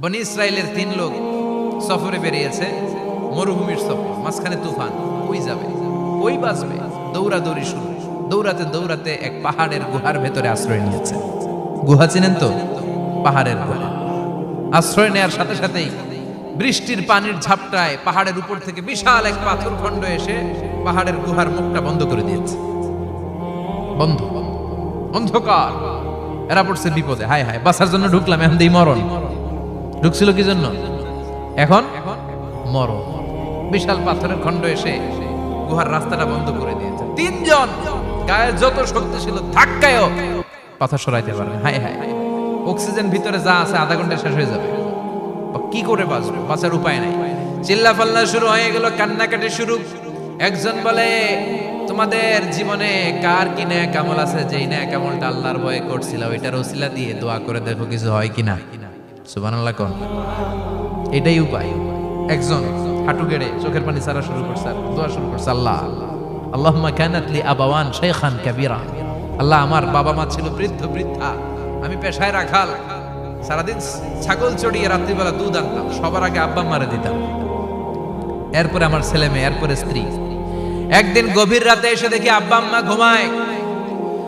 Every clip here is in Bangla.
বনি ইসরায়েলের তিন লোক সফরে বেরিয়েছে, মরুভূমির সফর, মাঝখানে তুফান, ওই যাবে, ওই বাঁচবে। দৌড়াদৌড়ি শুরু, দৌড়াতে দৌড়াতে এক পাহাড়ের গুহার ভেতরে আশ্রয় নিয়েছে। গুহা চিনেন তো? পাহাড়ের গুহা। আশ্রয় নেয়ার সাথে সাথেই বৃষ্টির পানির ঝাপটায় পাহাড়ের উপর থেকে বিশাল এক পাথর খণ্ড এসে পাহাড়ের গুহার মুখটা বন্ধ করে দিয়েছে। বন্ধ অন্ধকার। এরা পড়ছে বিপদে। হায় হায় বাসার জন্য ঢুকলাম, এখন দিই মরণ। ঢুকছিল কি জন্য? এখন মরণ বিশাল পাথরের খণ্ড এসে গুহার রাস্তাটা বন্ধ করে দিয়েছে। তিনজন গায়ে যত শক্তি ছিল ধাক্কায়ও পাথর সরাইতে পারে না। হায় হায়। অক্সিজেন ভিতরে যা আছে, আধা ঘণ্টা শেষ হয়ে যাবে। কি করে বাঁচবে? বাঁচার উপায় নাই। চিল্লা পাল্লা শুরু হয়ে গেল, কান্নাকাটি শুরু। একজন বলে, তোমাদের জীবনে কার কি ন্যায় কামল আছে? যেই ন্যায় কামলটা আল্লাহর ভয়ে করছিল, ওইটার ওসিলা দিয়ে দোয়া করে দেখো কিছু হয় কিনা? এটাই উপায়। একজন হাঁটু গেড়ে চোখের পানি ছাড়া শুরু করছে দোয়া শুরু করছে, আল্লাহ। লি আবাওয়ান কাবীরা। আল্লাহ, আমার বাবা মা ছিল বৃদ্ধ, বৃদ্ধা। আমি পেশায় রাখাল। সারাদিন ছাগল চড়িয়ে রাত্রিবেলা দুধ আনতাম, সবার আগে আব্বা মারে দিতাম। এরপরে আমার ছেলে মেয়ে, এরপরে স্ত্রী। একদিন গভীর রাতে এসে দেখি আব্বা আম্মা ঘুমায়।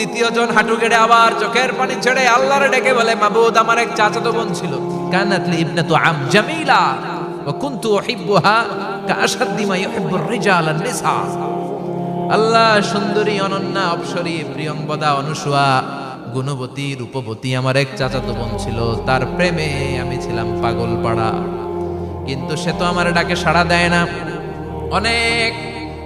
দ্বিতীয় জন হাঁটু গেড়ে আবার চোখের পানি ছেড়ে আল্লাহরে ডেকে বলে, মাবুদ, আমার এক চাচাতো বোন ছিল। কানাতলি ইবনাতু আম জামিলা। ওয়া কুনতু উহিব্বুহা কাআশাদ্দি মা ইউহিব্বুর রিজাল আন-নিসা আল্লাহ সুন্দরী, অনন্যা, অপসরী প্রিয়ংবদা অনুসুয়া, গুণবতী, রূপবতী আমার এক চাচাতো বোন ছিল। তার প্রেমে আমি ছিলাম পাগল পাড়া কিন্তু সে তো আমার ডাকে সাড়া দেয় না। অনেক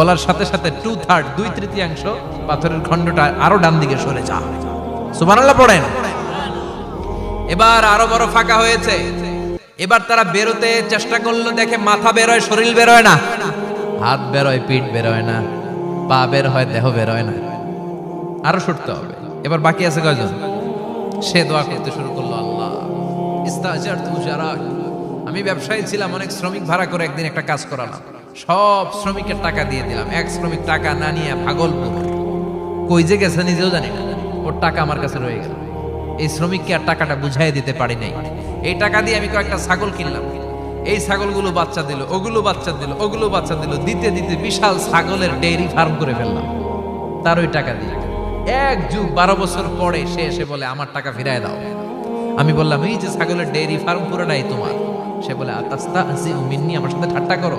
বলার সাথে সাথে টু থার্ড দুই তৃতীয়াংশ পাথরের খণ্ডটা আরও ডান দিকে সরে যা সুবহানাল্লাহ পড়েন। এবার আরও বড় ফাঁকা হয়েছে। এবার তারা বেরোতে চেষ্টা করল, দেখে মাথা বেরোয়, শরীর বেরোয় না। হাত বেরোয়, পিঠ বেরোয় না। পা বের হয়, দেহ বেরোয় না। আরও সরতে হবে। এবার বাকি আছে কয়জন? সে দোয়া করতে শুরু করল আল্লাহ। ইস্তাজারতু উজারাক। আমি ব্যবসায়ী ছিলাম, অনেক শ্রমিক ভাড়া করে একদিন একটা কাজ করালাম। সব শ্রমিকের টাকা দিয়ে দিলাম। এক শ্রমিক টাকা না নিয়ে ভাগলপুর কই যে গেছে নিজেও জানি না। ওর টাকা আমার কাছে রয়ে গেল। এই শ্রমিককে আর টাকাটা বুঝাই দিতে পারি নাই। এই টাকা দিয়ে আমি কয়েকটা ছাগল কিনলাম। এই ছাগলগুলো বাচ্চা দিল, ওগুলো বাচ্চা দিল, ওগুলো বাচ্চা দিল। দিতে দিতে বিশাল ছাগলের ডেইরি ফার্ম করে ফেললাম। তার ওই টাকা দিয়ে। এক যুগ বারো বছর পরে সে এসে বলে, আমার টাকা ফিরায় দাও। আমি বললাম, এই যে ছাগলের ডেইরি ফার্ম পুরোটাই তোমার। সে বলে আতাস্তা আসি মিন্নি, আমার সাথে ঠাট্টা করো।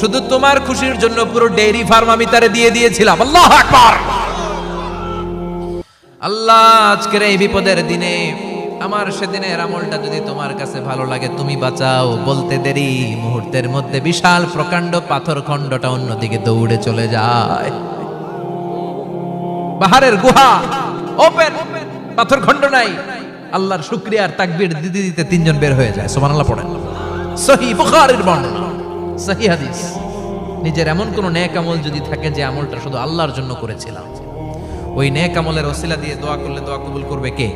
শুধু তোমার খুশির জন্য পুরো ডেইরি ফার্ম আমি তারে দিয়ে দিয়েছিলাম। আল্লাহ আকবার! আল্লাহ, আজকের এই বিপদের দিনে আমার সেদিনের আমলটা যদি তোমার কাছে ভালো লাগে, তুমি বাঁচাও। বলতে দেরি, মুহূর্তের মধ্যে বিশাল প্রকাণ্ড পাথর খণ্ডটা অন্যদিকে দৌড়ে চলে যায়। পাহাড়ের গুহা ওপেন পাথর খণ্ড নাই। আল্লাহর শুক্রিয়ার তাকবীর দিতে দিতে তিনজন বের হয়ে যায়। সুবহানাল্লাহ পড়েন। সহি বুখারীর বর্ণনা। সহি হাদিস। নিজের এমন কোন নেক আমল যদি থাকে যে আমলটা শুধু আল্লাহর জন্য করেছিলাম। ওই নেক আমলের ওসিলা দিয়ে দোয়া করলে দোয়া কবুল করবে কে?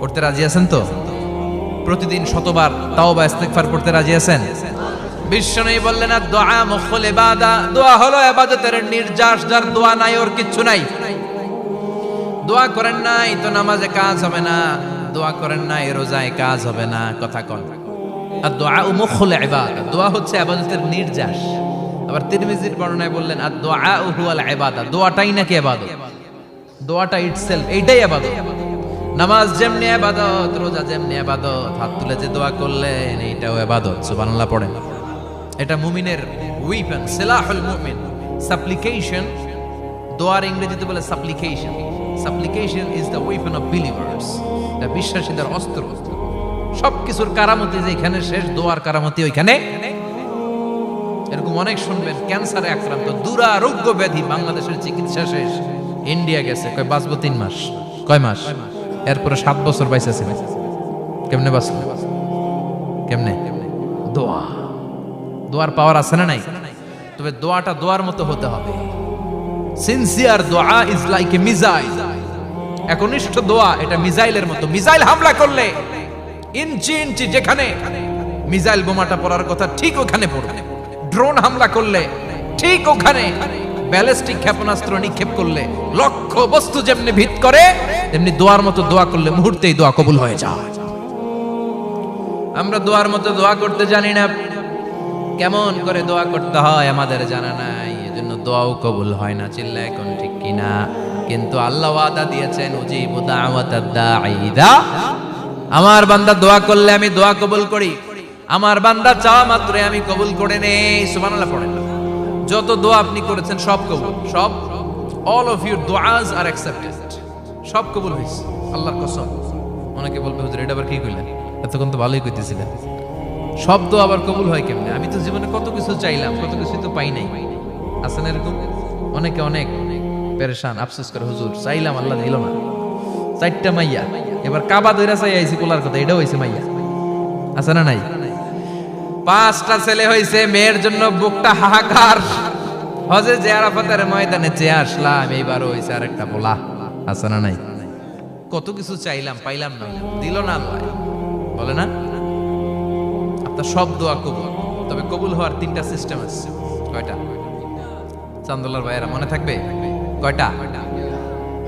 করতে রাজি আছেন তো? প্রতিদিন শতবার তাও বা ইস্তেগফার করতে রাজি আছেন? বিশ্বনবী বললেন আর দোয়া মুখল ইবাদা। দোয়া হলো ইবাদতের নির্যাস, যার দোয়া নাই ওর কিচ্ছু নাই। দোয়া করেন নাই তো নামাজে কাজ হবে না। দোয়া করেন নাই রোজায় কাজ হবে না। কথা কন। আর দোয়া দোয়া হচ্ছে ইবাদতের নির্যাস। আবার তিরমিজির বর্ণনায় বললেন, আর দোয়া হুয়াল দোয়াটাই নাকি ইবাদত? দোয়াটা এইটাই ইবাদত। নামাজ যেমনি ইবাদত, রোজা যেমনি ইবাদত, হাত তুলে যে দোয়া করলেন, এইটাও সুবহানাল্লাহ পড়েন। এটা মুমিনের উইপেন সিলাহুল মুমিন। সাপ্লিকেশন দোয়ার ইংরেজিতে বলে supplication supplication is the of believers বিশ্বাসীদের অস্ত্র। সব কিছুর কারামতি যেখানে শেষ, দোয়ার কারামতি ওইখানে। এরকম অনেক শুনবেন, ক্যান্সারে আক্রান্ত, দুরারোগ্য ব্যাধি, বাংলাদেশের চিকিৎসা শেষ। ইন্ডিয়া গেছে, কয়, বাঁচবো তিন মাস, কয় মাস? এরপরে সাত বছর বাইসেছে। কেমনে বাঁচলো? কেমনে? দোয়া। দোয়ার পাওয়ার আছে না নাই? তবে দোয়াটা দোয়ার মতো হতে হবে। সিনসিয়ার দোয়া ইজ লাইক এ মিজাইল একনিষ্ঠ দোয়া, এটা মিজাইলের মতো। মিজাইল হামলা করলে ইঞ্চি ইঞ্চি যেখানে মিজাইল বোমাটা পড়ার কথা ঠিক ওখানে পড়বে। ড্রোন হামলা করলে ঠিক ওখানে ব্যালিস্টিক ক্ষেপণাস্ত্র নিক্ষেপ করলে লক্ষ্য বস্তু যেমনি ভিত করে, তেমনি দোয়ার মতো দোয়া করলে মুহূর্তেই দোয়া কবুল হয়ে যায়। আমরা দোয়ার মতো দোয়া করতে জানি না। কেমন করে দোয়া করতে হয় আমাদের জানা নাই। এজন্য দোয়াও কবুল হয় না চিল্লা এখন ঠিক কিনা। কিন্তু আল্লাহ ওয়াদা দিয়েছেন, উজিবু দাওয়াতাদ দাঈদা আমার বান্দা দোয়া করলে আমি দোয়া কবুল করি। আমার বান্দা চাওয়া মাত্রই আমি কবুল করে নেই। সুবহানাল্লাহ পড়েন। যত দোয়া আপনি করেছেন, সব কবুল। সব। অল অফ ইউর দোয়াজ আর অ্যাকসেপ্টেড সব কবুল হয়েছে। আল্লাহর কসম। অনেকে বলবে, হুজুর, এটা আবার কি কইলেন? এতক্ষণ তো ভালোই কইতেছিলেন। তো আবার কবুল হয় কেমনে? আমি তো জীবনে কত কিছু চাইলাম, কত কিছু তো পাই নাই। আছেন এরকম? অনেকে অনেক পেরেশান, আফসোস করে, হুজুর, চাইলাম, আল্লাহ দিল না। চারটা মাইয়া। এবার কাবা দইরা চাই আইছি, কোলার কথা, এটাও হয়েছে মাইয়া। আছে না নাই? পাঁচটা ছেলে হয়েছে মেয়ের জন্য বুকটা হাহাকার। হজে যে ময়দানে চেয়ে আসলাম এইবার হয়েছে আরেকটা বলা আছে না নাই? কত কিছু চাইলাম, পাইলাম না। দিল না আল্লাহ। বলে না? আপনার সব দোয়া কবুল। তবে কবুল হওয়ার তিনটা সিস্টেম আছে। কয়টা? চান্দোলার ভাইয়েরা মনে থাকবে? কয়টা?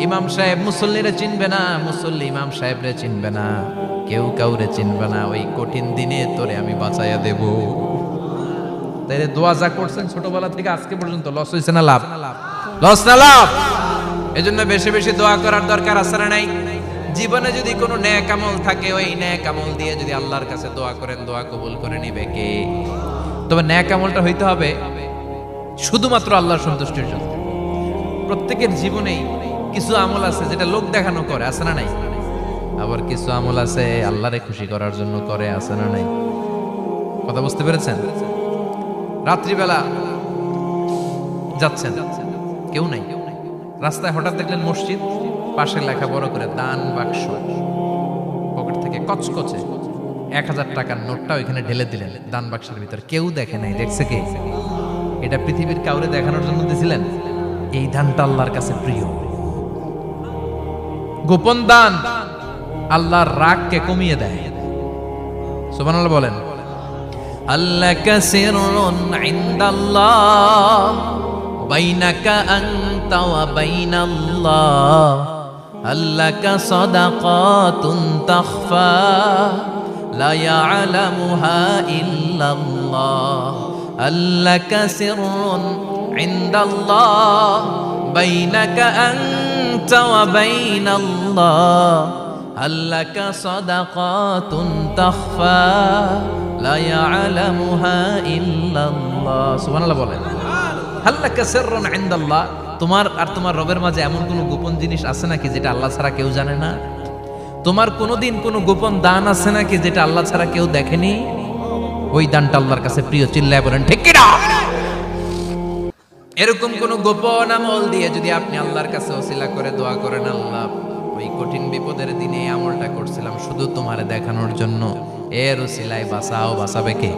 ইমাম সাহেব মুসল্লিরে চিনবে না, মুসল্লি ইমাম সাহেবরে চিনবে না। কেউ কাউরে চিনবে না, ওই কঠিন দিনে তোরে আমি বাঁচাইয়া দেব। তাই দোয়া যা করছেন ছোটবেলা থেকে আজকে পর্যন্ত, লস হয়েছে না লাভ? লস না লাভ? এজন্য বেশি বেশি দোয়া করার দরকার আছে না নাই? জীবনে যদি কোনো ন্যাক আমল থাকে, ওই ন্যাক আমল দিয়ে যদি আল্লাহর কাছে দোয়া করেন, দোয়া কবুল করে নিবে কে? তবে ন্যাক আমলটা হইতে হবে শুধুমাত্র আল্লাহর সন্তুষ্টির জন্য। প্রত্যেকের জীবনেই কিছু আমল আছে যেটা লোক দেখানো করে, আছে না নাই? আবার কিছু আমল আছে আল্লাহরে খুশি করার জন্য করে, আছে না নাই? কথা বুঝতে পেরেছেন? রাত্রিবেলা যাচ্ছেন, কেউ নাই? রাস্তায় হঠাৎ দেখলেন মসজিদ, পাশে লেখা বড় করে দান বাক্স। পকেট থেকে কচকচে এক হাজার টাকার নোটটা ওইখানে ঢেলে দিলেন, দান বাক্সের ভিতর। কেউ দেখে নাই, দেখছে কে? এটা পৃথিবীর কাউরে দেখানোর জন্য দিছিলেন? এই দানটা আল্লাহর কাছে প্রিয়। গোপন দান আল্লাহর রাগকে কমিয়ে দেয়। সুবহানাল্লাহ বলেন। আল্লাহ সির ইনদাল্লাহ, বাইনাকা আনতা ওয়া বাইনাল্লাহ। আল্লাকা সাদাকাতুন তাখফা, লা ইয়ালামুহা ইল্লাল্লাহ। আল্লাকা সিররুন ইনদাল্লাহ, বাইনাকা আনতা ওয়া বাইনাল্লাহ আল্লাকা সাদাকাতুন তাখফা লা ইয়ালামুহা ইল্লাল্লাহ সুবহানাল্লাহ বলেন। আল্লাকা সিররুন ইনদাল্লাহ তোমার আর তোমার রবের মাঝে এমন কোনো গোপন জিনিস আছে নাকি যেটা আল্লাহ ছাড়া কেউ জানে না? তোমার কোনোদিন কোনো গোপন দান আছে নাকি যেটা আল্লাহ ছাড়া কেউ দেখেনি? ওই দানটা আল্লাহর কাছে প্রিয়, চিল্লায় বলেন, ঠিক কিনা? এরকম কোন গোপন আমল দিয়ে যদি আপনি আল্লাহর কাছে অসিলা করে দোয়া করেন, আল্লাহ, ওই কঠিন বিপদের দিনে আমলটা করছিলাম, শুধু তোমার দেখানোর জন্য। এর ওসিলায় বাঁচাও, বাঁচাবে কে?